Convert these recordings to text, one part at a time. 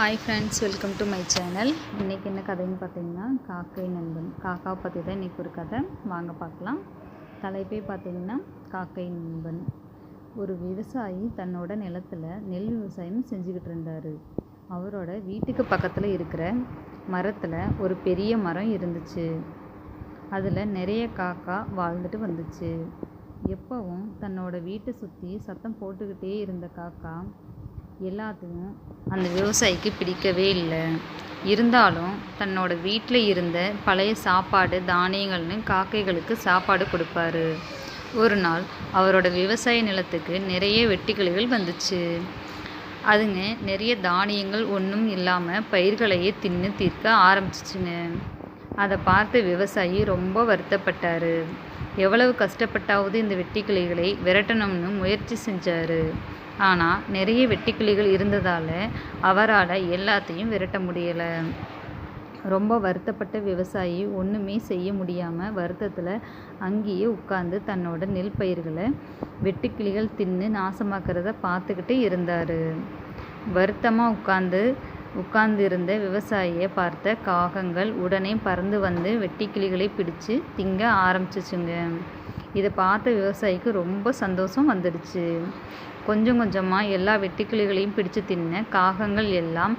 Hi friends welcome to my channel இன்றைக்கி என்ன கதைன்னு பார்த்தீங்கன்னா காக்கை நண்பன் காக்காவை பற்றி தான் இன்றைக்கி ஒரு கதை. வாங்க பார்க்கலாம். தலைப்பே பார்த்தீங்கன்னா காக்கை நண்பன். ஒரு விவசாயி தன்னோட நிலத்தில் நெல் விவசாயம் செஞ்சுக்கிட்டு இருந்தார். அவரோட வீட்டுக்கு பக்கத்தில் இருக்கிற மரத்தில் ஒரு பெரிய மரம் இருந்துச்சு. அதில் நிறைய காக்கா வாழ்ந்துட்டு வந்துச்சு. எப்பவும் தன்னோட வீட்டை சுற்றி சத்தம் போட்டுக்கிட்டே இருந்த காக்கா எல்லாத்தையும் அந்த விவசாயிக்கு பிடிக்கவே இல்லை. இருந்தாலும் தன்னோட வீட்டில் இருந்த பழைய சாப்பாடு தானியங்கள்னு காக்கைகளுக்கு சாப்பாடு கொடுப்பாரு. ஒரு நாள் அவரோட விவசாய நிலத்துக்கு நிறைய வெட்டுக்கிளிகள் வந்துச்சு. அதுங்க நிறைய தானியங்கள் ஒன்றும் இல்லாமல் பயிர்களையே தின்னு தீர்க்க ஆரம்பிச்சிச்சுங்க. அதை பார்த்து விவசாயி ரொம்ப வருத்தப்பட்டார். எவ்வளவு கஷ்டப்பட்டாவது இந்த வெட்டிக்கிளிகளை விரட்டணும்னு முயற்சி செஞ்சார். ஆனால் நிறைய வெட்டுக்கிளிகள் இருந்ததால் அவரால் எல்லாத்தையும் விரட்ட முடியலை. ரொம்ப வருத்தப்பட்ட விவசாயி ஒன்றுமே செய்ய முடியாமல் வருத்தத்தில் அங்கேயே உட்காந்து தன்னோட நெல் பயிர்களை வெட்டுக்கிளிகள் தின்னு நாசமாக்கிறத பார்த்துக்கிட்டு இருந்தார். வருத்தமாக உட்காந்து உட்கார்ந்திருந்த விவசாயியை பார்த்த காகங்கள் உடனே பறந்து வந்து வெட்டுக்கிளிகளை பிடிச்சு திங்க ஆரம்பிச்சிச்சுங்க. இதை பார்த்த விவசாயிக்கு ரொம்ப சந்தோஷம் வந்துடுச்சு. கொஞ்சம் கொஞ்சமாக எல்லா வெட்டுக்கிளிகளையும் பிடிச்சு தின்ன காகங்கள் எல்லாம்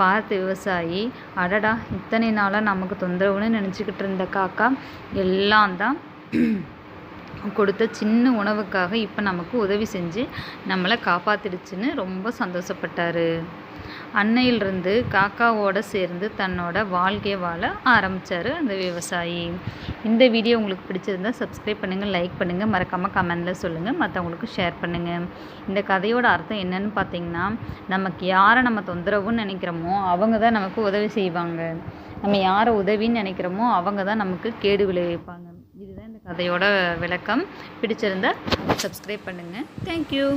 பார்த்த விவசாயி அடடா இத்தனை நாளாக நமக்கு தொந்தரவுன்னு நினச்சிக்கிட்டு இருந்த காக்கா எல்லாம் தான் கொடுத்த சின்ன உணவுக்காக இப்போ நமக்கு உதவி செஞ்சு நம்மளை காப்பாத்திடுச்சுன்னு ரொம்ப சந்தோஷப்பட்டாரு. அன்னையிலிருந்து காக்காவோட சேர்ந்து தன்னோட வாழ்க்கையை வாழ ஆரம்பித்தார் அந்த விவசாயி. இந்த வீடியோ உங்களுக்கு பிடிச்சிருந்தா சப்ஸ்கிரைப் பண்ணுங்கள் லைக் பண்ணுங்கள் மறக்காமல் கமெண்டில் சொல்லுங்கள் மற்றவங்களுக்கு ஷேர் பண்ணுங்கள் இந்த கதையோட அர்த்தம் என்னன்னு பார்த்தீங்கன்னா நமக்கு யாரை நம்ம தொந்தரவுன்னு நினைக்கிறோமோ அவங்க தான் நமக்கு உதவி செய்வாங்க. நம்ம யாரை உதவின்னு நினைக்கிறோமோ அவங்க தான் நமக்கு கேடு விளைவிப்பாங்க. இதுதான் இந்த கதையோட விளக்கம். பிடிச்சிருந்தா சப்ஸ்கிரைப் பண்ணுங்கள் தேங்க்யூ